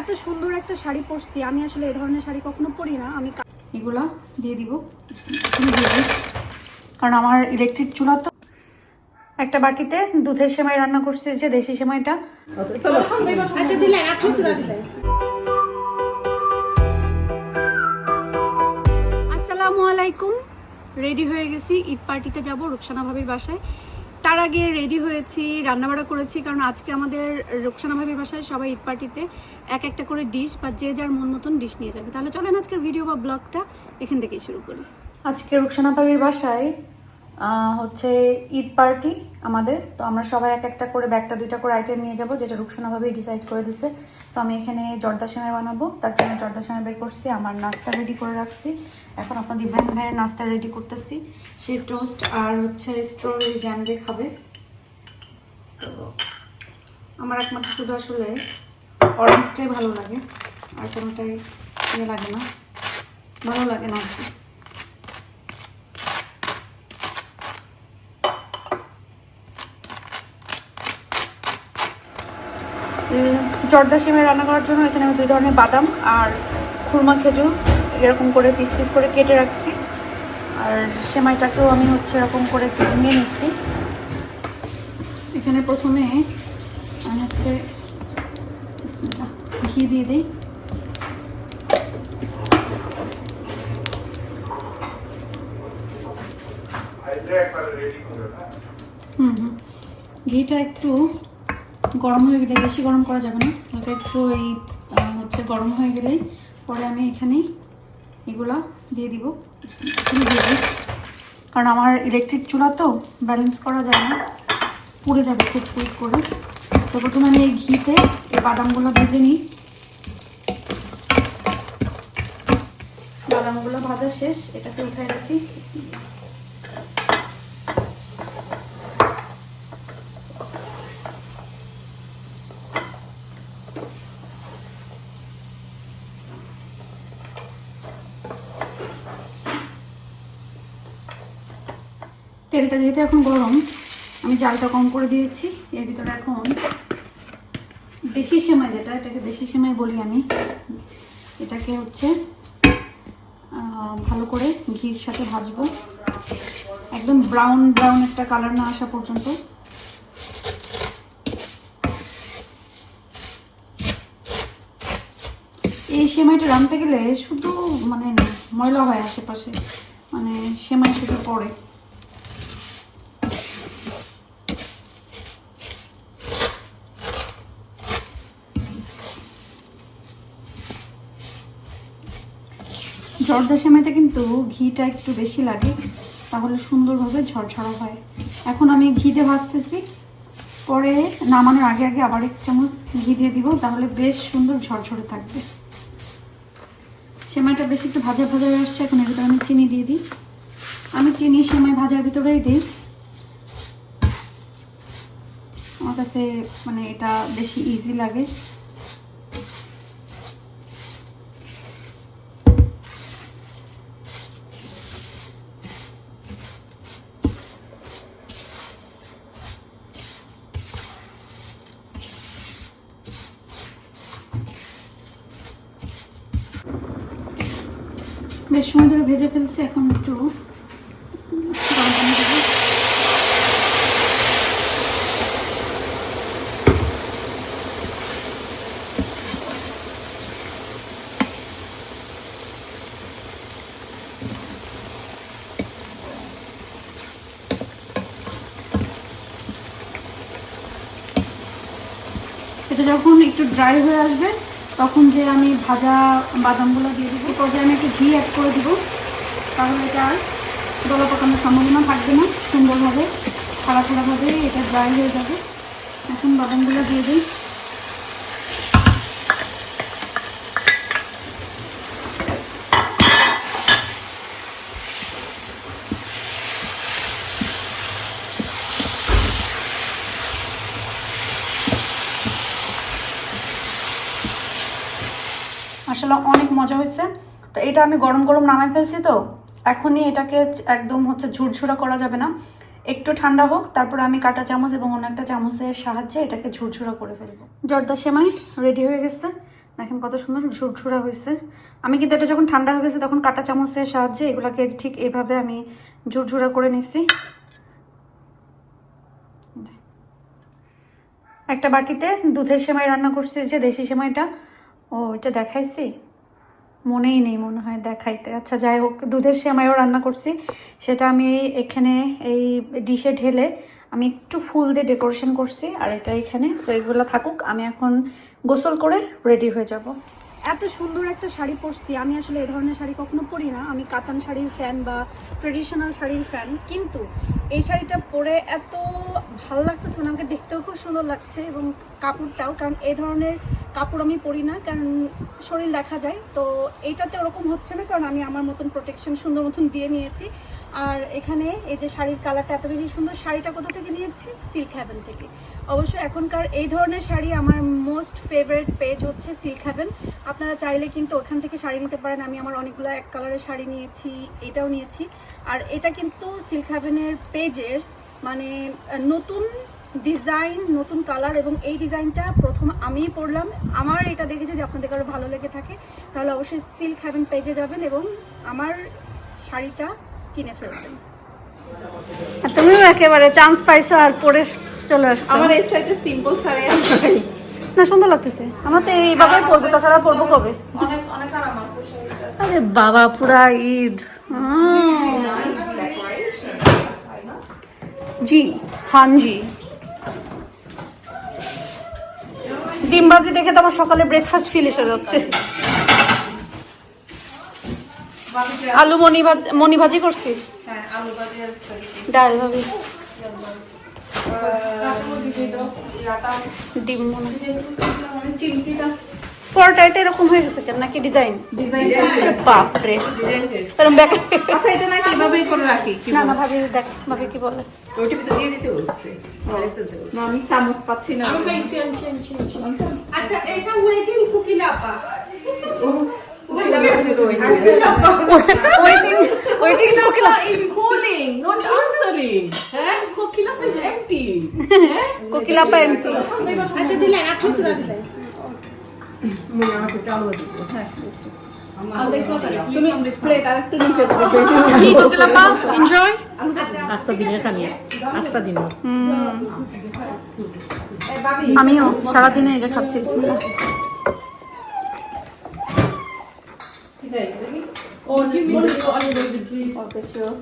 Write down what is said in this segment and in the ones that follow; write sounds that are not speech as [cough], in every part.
এত সুন্দর একটা শাড়ি পরছি আমি আসলে এই ধরনের শাড়ি কখনো পরি না আমি এগুলা দিয়ে দিব। কারণ আমার ইলেকট্রিক চুলা তো একটা বাটিতে দুধের সেমাই রান্না করছি যে দেশি সেমাইটা। আচ্ছা দিলেন আপনি দিলেন। আসসালামু আলাইকুম। রেডি হয়ে গেছি ঈদ পার্টিতে যাব রুকসানা ভাবির বাসায়। তার আগে রেডি হয়েছি, রান্নাবাড়া করেছি, কারণ আজকে আমাদের রুকসানা ভাবির বাসায় সবাই ঈদ পার্টিতে এক একটা করে ডিশ বা যে যার মন মতন ডিশ নিয়ে যাবে। তাহলে চলেন আজকের ভিডিও বা ব্লগটা এখান থেকেই শুরু করি। আজকে রুকসানা ভাবির বাসায় হচ্ছে ঈদ পার্টি আমাদের। তো আমরা সবাই এক একটা করে ব্যাগটা, দুইটা করে আইটেম নিয়ে যাব, যেটা রুকসানা ভাবেই ডিসাইড করে দিছে। তো আমি এখানে জর্দা সেমাই বানাবো, তার জন্য জর্দা সেমাই বের করছি, আমার নাস্তা রেডি করে রাখছি। এখন আপনাদের ইব্রাহিম ভাইয়ের নাস্তা রেডি করতেছি। সে টোস্ট আর হচ্ছে স্ট্রবেরি জ্যাম দিয়ে খাবে। তো আমার একমাত্র শুধু আসলে অরেঞ্জটাই ভালো লাগে, আর কোনোটাই ইয়ে লাগে না, ভালো লাগে না আর কি উম, জর্দা সিমের রান্না করার জন্য এখানে আমি দুই ধরনের বাদাম আর খুরমা খেজুর এরকম করে পিস পিস করে কেটে রাখছি। আর সেমাইটাকেও আমি হচ্ছে এরকম করে ভেঙে নিচ্ছি। এখানে প্রথমে আমি হচ্ছে ঘি দিয়ে দিই। হুম হুম। ঘিটা একটু গরম হয়ে গেলে, বেশি গরম করা যাবে না। হালকা একটু এই হচ্ছে গরম হয়ে গেলেই পরে আমি এখানে এগুলা দিয়ে দিব। কারণ আমার ইলেকট্রিক চুলা তো ব্যালেন্স করা যায় না। পুড়ে যাবে খুব কুইক করে। তো প্রথমে আমি এই ঘিতে এই বাদামগুলো ভেজে নিই। বাদামগুলো ভাজা শেষ। এটাকে উঠাই রাখি। তেলটা যেহেতু এখন গরম, আমি জালটা কম করে দিয়েছি। এর ভিতরে এখন দেশি সেমাই যেটা, এটাকে দেশি সেমাই বলি আমি। এটাকে হচ্ছে ভালো করে ঘির সাথে ভাজবো। একদম ব্রাউন ব্রাউন একটা কালার না আসা পর্যন্ত। এই সেমাইটা রাঁধতে গেলে শুধু মানে ময়লা হয় আশেপাশে। মানে সেমাই শুধু পড়ে। জর্দা সেমাইতে কিন্তু ঘিটা একটু বেশি লাগে, তাহলে সুন্দরভাবে ঝরঝরা হয়। এখন আমি ঘিতে ভাজতেছি, পরে নামানোর আগে আগে আবার এক চামচ ঘি দিয়ে দিব, তাহলে বেশ সুন্দর ঝরঝরে থাকবে। সেমাইটা বেশি একটু ভাজা ভাজা আসছে, এখন এর আমি চিনি দিয়ে দিই। আমি চিনি সেমাই ভাজার ভিতরেই দিই। আমার কাছে মানে এটা বেশি ইজি লাগে বেশ সময় ধরে ভেজে ফেলছি এখন একটু। এটা যখন একটু ড্রাই হয়ে আসবে, তখন যে আমি ভাজা বাদামগুলো দিয়ে দিব পর্যায়ে আমি একটু ঘি অ্যাড করে দিব। তাহলে এটা আর দলা পাকানোর সম্ভাবনা থাকবে না, সুন্দরভাবে ছাড়া ছাড়াভাবে এটা ড্রাই হয়ে যাবে। এখন বাদামগুলো দিয়ে দিই। আসলে অনেক মজা হয়েছে। তো এটা আমি গরম গরম নামাই ফেলছি তো। এখনই এটাকে একদম হচ্ছে ঝুরঝুরা করা যাবে না। একটু ঠান্ডা হোক, তারপরে আমি কাটা চামচ এবং অন্য একটা চামচের সাহায্যে এটাকে ঝুরঝুরা করে ফেলব। জর্দা সেমাই রেডি হয়ে গেছে। দেখেন কত সুন্দর ঝুরঝুরা হয়েছে। আমি কিন্তু এটা যখন ঠান্ডা হয়ে গেছে তখন কাঁটা চামচের সাহায্যে এগুলোকে ঠিক এইভাবে আমি ঝুরঝুরা করে নিছি। একটা বাটিতে দুধের সেমাই রান্না করছি যে দেশি সেমাইটা, ও এটা দেখাইছি। মনেই নেই মনে হয় দেখাইতে। আচ্ছা যাই হোক, দুধের সে সেমাইও রান্না করছি। সেটা আমি এখানে এই ডিশে ঢেলে আমি একটু ফুল দিয়ে ডেকোরেশন করছি, আর এটা এখানে। তো এগুলো থাকুক, আমি এখন গোসল করে রেডি হয়ে যাব। এত সুন্দর একটা শাড়ি পরছি। আমি আসলে এ ধরনের শাড়ি কখনো পরি না। আমি কাতান শাড়ির ফ্যান বা ট্রেডিশনাল শাড়ির ফ্যান কিন্তু এই শাড়িটা পরে এত ভালো লাগতেছে মানে আমাকে দেখতেও খুব সুন্দর লাগছে এবং কাপড়টাও, কারণ এ ধরনের কাপড় আমি পরি না, কারণ শরীর দেখা যায়। তো এইটাতে ওরকম হচ্ছে না, কারণ আমি আমার মতন প্রোটেকশন সুন্দর মতন দিয়ে নিয়েছি। আর এখানে এই যে শাড়ির কালারটা এত বেশি সুন্দর, শাড়িটা কোথা থেকে নিয়েছি? সিল্ক হ্যাভেন থেকে। অবশ্য এখনকার এই ধরনের শাড়ি আমার মোস্ট ফেভারিট পেজ হচ্ছে সিল্ক হ্যাভেন আপনারা চাইলে কিন্তু ওখান থেকে শাড়ি নিতে পারেন। আমি আমার অনেকগুলো এক কালারের শাড়ি নিয়েছি, এটাও নিয়েছি। আর এটা কিন্তু সিল্ক হ্যাভেনের পেজের মানে নতুন ডিজাইন নতুন কালার এবং এই ডিজাইনটা প্রথম আমিই পরলাম। আমার এটা দেখে যদি আপনাদের কারও ভালো লেগে থাকে, তাহলে অবশ্যই সিল্ক হ্যাভেন পেজে যাবেন এবং আমার শাড়িটা কিনে ফেলবেন তুমিও একেবারে চান্স পাইছো আর পরে চলে আসছো। আমার এই চাইতে সিম্পল শাড়ি না সুন্দর লাগতেছে। আমার তো এইভাবে পরবো তাছাড়া পরবো কবে? অনেক অনেক আরাম আছে আরে বাবা পুরা ঈদ। জি হান জি ডিমবাজি দেখে তো আমার সকালে ব্রেকফাস্ট ফিল এসে যাচ্ছে। আলু মনি ভাজ মনি ভাজি করছিস? হ্যাঁ আলু ভাজি আর ডাল ডিম মনে। মানে চিমটিটা। পরোটা এটা এরকম হয়ে গেছে কেন? নাকি ডিজাইন? ডিজাইন বাপরে। এরকম ব্যাক আচ্ছা এটা নাকি এভাবেই করে রাখি? না না ভাবি দেখ ভাবি কি বলে। ওইটা ভিতরে দিয়ে দিতে বলছে। বাইরে ফেলতে বলছে। না আমি চামচ পাচ্ছি না। আমি খাইছি আনছি আনছি আচ্ছা এটা ওয়েটিং কুকিলাপা। waiting, waiting. Kokila is calling, not answering. Eh? Kokila is empty. Eh? Kokila pa empty. আচ্ছা দিলেন আপনি তুরা দিলেন মনে আমাকে চালু দিতে হ্যাঁ আমিও সারাদিনে এই যে খাচ্ছি বিসমুল্লাহ Oh, give me some olive oil, please. Okay, sure.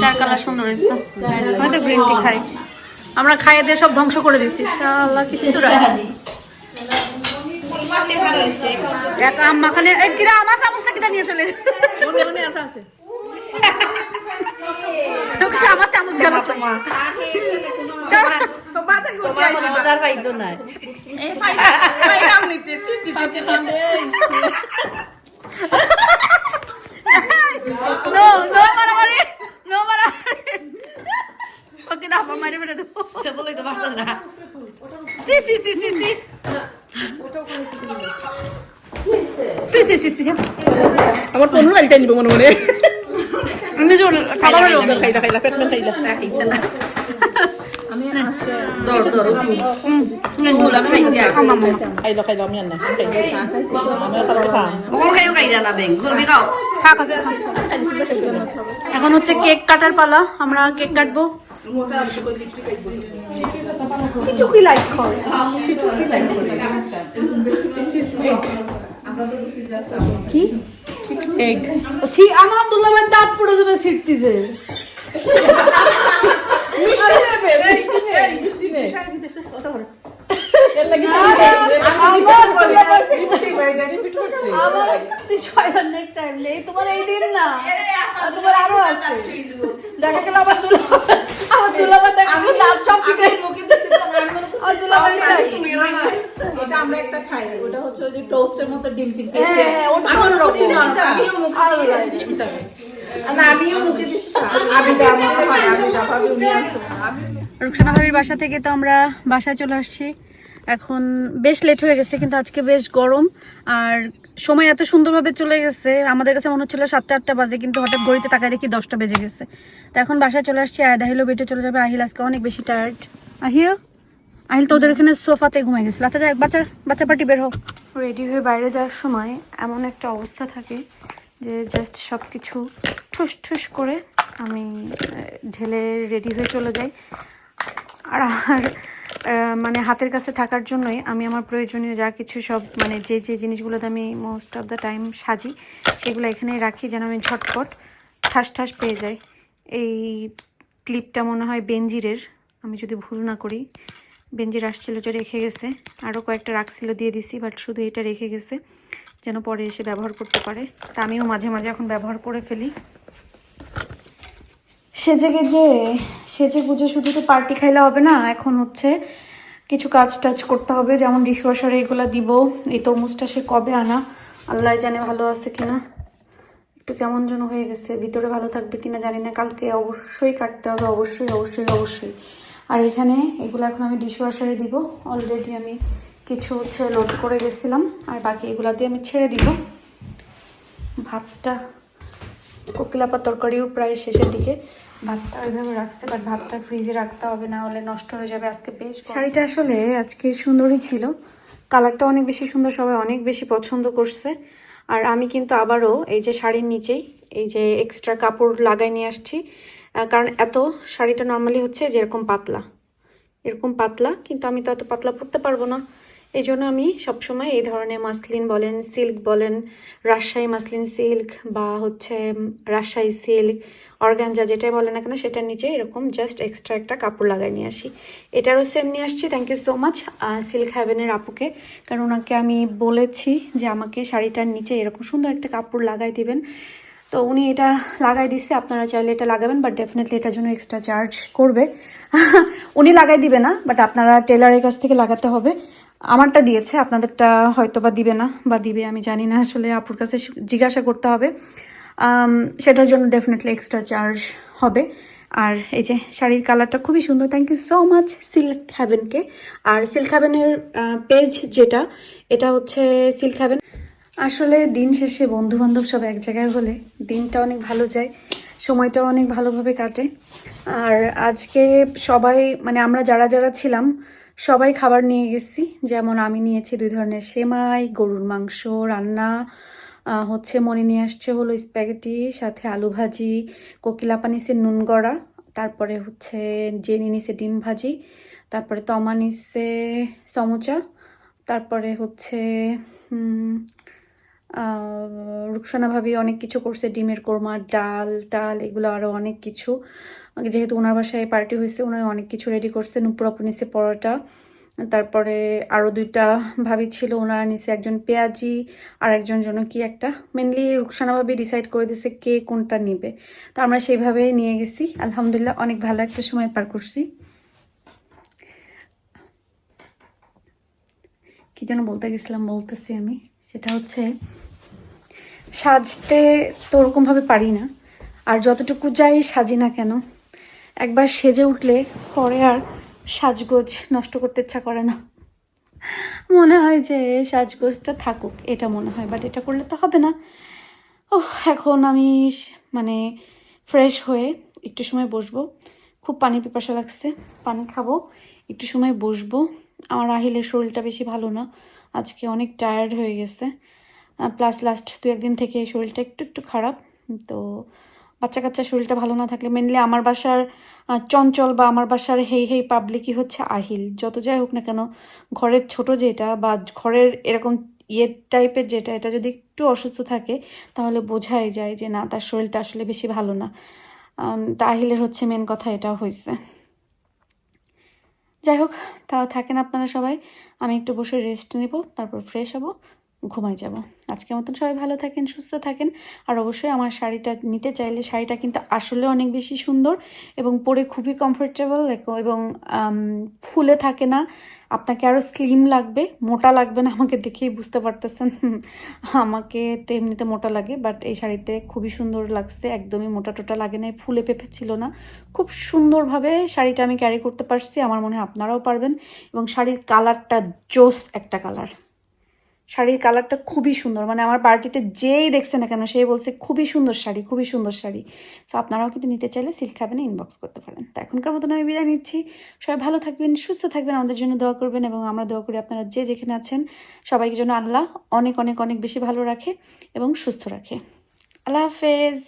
চার কালার সুন্দর হয়েছে। গ্রিন টি খাই। আমরা খাইয়ে দিয়ে সব ধ্বংস করে দিচ্ছি ইনশাআল্লাহ কিছু এক কিরা আমার চামচটা কিটা নিয়ে চলে আছে। [laughs] ওকে আমার চামচ গেল তোমার। ওকে না আপা মারি ফেলে দেবো। বলে তো পারতো না। সি সি সি সি সি সি সি সি সি আমার কোন লাইটা নিব মনে মনে। আমি খাবার হলো খাইলা খাইলা পেট না খাইলা। খাইছে। না আমি আজকে দর দর তুই তুই আমি খাইছি মামা মামা খাইলা খাইলা আমি না খাইলা। আমি আর খাইলা খাম খাইও খাইরা না বেং জলদি খাও থাক আছে এখন হচ্ছে কেক কাটার পালা আমরা কেক কাটবো। চিচুকি লাইক করে। কি? এগ সি আমার আব্দুল্লাহ ভাই দাঁত পড়ে যাবে সিটতিতে মিষ্টি নেবে মিষ্টি নে মিষ্টি নে। তোমার এই দিন তোমার আরও আছে। দেখা গেল আমার ভাই দেখা গেলো দাঁত সব ছিটে আর দুলা ভাই ওটা আমরা একটা খাই ওটা হচ্ছে ওই যে টোস্টের মতো ডিম টিম হ্যাঁ, ওটা আমার অন্যরকম। রসি না আমিও মুখে ভালো দিয়ে লাগে। জিনিস খেতে হবে। না আমিও মুখে দিচ্ছি আমি দা আমার হয় আমি দা ভাবি উনি রুকসানা ভাবির বাসা থেকে তো আমরা বাসায় চলে আসছি। এখন বেশ লেট হয়ে গেছে কিন্তু আজকে বেশ গরম। আর সময় এত সুন্দরভাবে চলে গেছে আমাদের কাছে মনে হচ্ছিল সাতটা আটটা বাজে কিন্তু হঠাৎ ঘড়িতে তাকায় দেখি দশটা বেজে গেছে। তো এখন বাসায় চলে আসছি আয় আহিলও বেটে চলে যাবে। আহিল আজকে অনেক বেশি টায়ার্ড আহিল? আহিল তোদের এখানে সোফাতে ঘুমাই গেছিল। আচ্ছা যাক বাচ্চা বাচ্চা পার্টি বের হোক রেডি হয়ে বাইরে যাওয়ার সময় এমন একটা অবস্থা থাকে যে জাস্ট সব কিছু ঠুস ঠুস করে আমি ঢেলে রেডি হয়ে চলে যাই। আর আমার মানে হাতের কাছে থাকার জন্যই আমি আমার প্রয়োজনীয় যা কিছু সব মানে যে যে জিনিসগুলোতে আমি মোস্ট অফ দ্য টাইম সাজি, সেগুলো এখানেই রাখি যেন আমি ঝটপট ঠাস ঠাস পেয়ে যাই। এই ক্লিপটা মনে হয় বেঞ্জিরের আমি যদি ভুল না করি। বেঞ্জির আসছিল যে রেখে গেছে। আরও কয়েকটা রাখছিল দিয়ে দিছি বাট শুধু এটা রেখে গেছে, যেন পরে এসে ব্যবহার করতে পারে। তা আমিও মাঝে মাঝে এখন ব্যবহার করে ফেলি। সেজে গেজে সেজে গুজে শুধু তো পার্টি খাইলে হবে না, এখন হচ্ছে কিছু কাজ টাজ করতে হবে, যেমন ডিশওয়াশারে এগুলো দিব। এই তরমুজটা সে কবে আনা, আল্লাহ জানে ভালো আছে কিনা। একটু কেমন যেন হয়ে গেছে, ভিতরে ভালো থাকবে কিনা জানি না, কালকে অবশ্যই কাটতে হবে, অবশ্যই অবশ্যই অবশ্যই। আর এখানে এগুলো এখন আমি ডিশওয়াশারে দিব। অলরেডি আমি কিছু হচ্ছে লোড করে গেছিলাম, আর বাকি এগুলা দিয়ে আমি ছেড়ে দিব। ভাতটা কোকিলাপা তরকারিও প্রায় শেষের দিকে। ভাতটা ওইভাবে রাখছে বাট ভাতটা ফ্রিজে রাখতে হবে, না হলে নষ্ট হয়ে যাবে আজকে বেশ শাড়িটা আসলে আজকে সুন্দরই ছিল। কালারটা অনেক বেশি সুন্দর, সবাই অনেক বেশি পছন্দ করছে। আর আমি কিন্তু আবারও এই যে শাড়ির নিচেই এই যে এক্সট্রা কাপড় লাগাই নিয়ে আসছি। কারণ এত শাড়িটা নর্মালি হচ্ছে যেরকম পাতলা। এরকম পাতলা, কিন্তু আমি তো এত পাতলা পরতে পারব না। এই জন্য আমি সবসময় এই ধরনের মাসলিন বলেন সিল্ক বলেন, রাজশাহী মাসলিন সিল্ক বা হচ্ছে রাজশাহী সিল্ক অর্গানজা যেটাই বলে না কেন, সেটার নিচে এরকম জাস্ট এক্সট্রা একটা কাপড় লাগাই নিয়ে আসি। এটারও সেম নিয়ে আসছি thank you so much Silk হ্যাভেনের আপুকে। কারণ ওনাকে আমি বলেছি যে আমাকে শাড়িটার নিচে এরকম সুন্দর একটা কাপড় লাগাই দিবেন। তো উনি এটা লাগাই দিচ্ছে আপনারা চাইলে এটা লাগাবেন বাট ডেফিনেটলি এটার জন্য এক্সট্রা চার্জ করবে। [laughs] উনি লাগাই দিবে না বাট আপনারা টেলারের কাছ থেকে লাগাতে হবে। আমারটা দিয়েছে, আপনাদেরটা হয়তো বা দিবে না, বা দিবে, আমি জানি না আসলে আপুর কাছে জিজ্ঞাসা করতে হবে। সেটার জন্য ডেফিনেটলি এক্সট্রা চার্জ হবে। আর এই যে শাড়ির কালারটা খুবই সুন্দর thank you so much Silk হ্যাভেনকে আর সিল্ক হ্যাভেনের পেজ যেটা, এটা হচ্ছে সিল্ক হ্যাভেন আসলে দিন শেষে বন্ধু বান্ধব সব এক জায়গায় হলে দিনটা অনেক ভালো যায়, সময়টাও অনেক ভালোভাবে কাটে। আর আজকে সবাই মানে আমরা যারা যারা ছিলাম, সবাই খাবার নিয়ে গেছি। যেমন আমি নিয়েছি দুই ধরনের সেমাই, গরুর মাংস, রান্না হচ্ছে মনে নিয়ে আসছে হলো স্প্যাগেটি, সাথে আলু ভাজি কোকিলাপা নিছে নুন গড়া, তারপরে হচ্ছে জেনি নিছে ডিম ভাজি, তারপরে তমা নিছে সমোচা, তারপরে হচ্ছে রুকসানা ভাবি অনেক কিছু করছে, ডিমের কোরমা, ডাল, টাল, এগুলো আরও অনেক কিছু। যেহেতু ওনার বাসায় পার্টি হয়েছে ওনার অনেক কিছু রেডি করছে, নুপুর আপু নিছে পরোটা। তারপরে আরও দুইটা ভাবি ছিল, ওনারা নিছে একজন পেঁয়াজি, আর একজন জন্য কি একটা মেনলি রুকসানা ভাবি ডিসাইড করে দিছে কে কোনটা নিবে। তো আমরা সেইভাবে নিয়ে গেছি। আলহামদুলিল্লাহ অনেক ভালো একটা সময় পার করছি। কি যেন বলতে গেছিলাম, বলতেছি আমি। সেটা হচ্ছে সাজতে তো ওরকমভাবে পারি না। আর যতটুকু যাই সাজি না কেন, একবার সেজে উঠলে পরে আর সাজগোজ নষ্ট করতে ইচ্ছা করে না। মনে হয় যে সাজগোজটা থাকুক, এটা মনে হয় বাট এটা করলে তো হবে না। ও এখন আমি মানে ফ্রেশ হয়ে একটু সময় বসবো। খুব পানি পিপাসা লাগছে, পানি খাব, একটু সময় বসবো। আমার আহিলের শরীরটা বেশি ভালো না, আজকে অনেক টায়ার্ড হয়ে গেছে। প্লাস লাস্ট দু একদিন থেকে শরীরটা একটু একটু খারাপ। তো বাচ্চা কাচ্চা শরীরটা ভালো না থাকলে মেনলি আমার বাসার চঞ্চল বা আমার বাসার হেই হেই পাবলিকই হচ্ছে আহিল। যত যাই হোক না কেন, ঘরের ছোট যেটা বা ঘরের এরকম ইয়ে টাইপের যেটা, এটা যদি একটু অসুস্থ থাকে, তাহলে বোঝাই যায় যে না, তার শরীরটা আসলে বেশি ভালো না। তা আহিলের হচ্ছে মেন কথা এটা হয়েছে যাই হোক তাও থাকেন আপনারা সবাই। আমি একটু বসে রেস্ট নেব, তারপর ফ্রেশ হব। ঘুমাই যাব। আজকের মতন সবাই ভালো থাকেন, সুস্থ থাকেন। আর অবশ্যই আমার শাড়িটা নিতে চাইলে শাড়িটা কিন্তু আসলে অনেক বেশি সুন্দর এবং পরে খুবই কমফোর্টেবল এবং ফুলে থাকে না। আপনাকে আরও স্লিম লাগবে, মোটা লাগবে না, আমাকে দেখেই বুঝতে পারতেছেন। আমাকে তো এমনিতে মোটা লাগে বাট এই শাড়িতে খুবই সুন্দর লাগছে, একদমই মোটা টোটা লাগে না ফুলে পেঁপে ছিল না। খুব সুন্দরভাবে শাড়িটা আমি ক্যারি করতে পারছি, আমার মনে হয় আপনারাও পারবেন। এবং শাড়ির কালারটা জোস একটা কালার শাড়ির কালারটা খুবই সুন্দর। মানে আমার পার্টিতে যেই দেখছে না কেন, সেই বলছে, খুবই সুন্দর শাড়ি, খুবই সুন্দর শাড়ি। সো আপনারাও কিন্তু নিতে চাইলে সিল্ক খাবেন ইনবক্স করতে পারেন। তো এখনকার মতন আমি বিদায় নিচ্ছি। সবাই ভালো থাকবেন, সুস্থ থাকবেন, আমাদের জন্য দোয়া করবেন এবং আমরা দোয়া করি আপনারা যে যেখানে আছেন, সবাইকে যেন আল্লাহ অনেক অনেক অনেক বেশি ভালো রাখে এবং সুস্থ রাখে। আল্লাহ হাফেজ।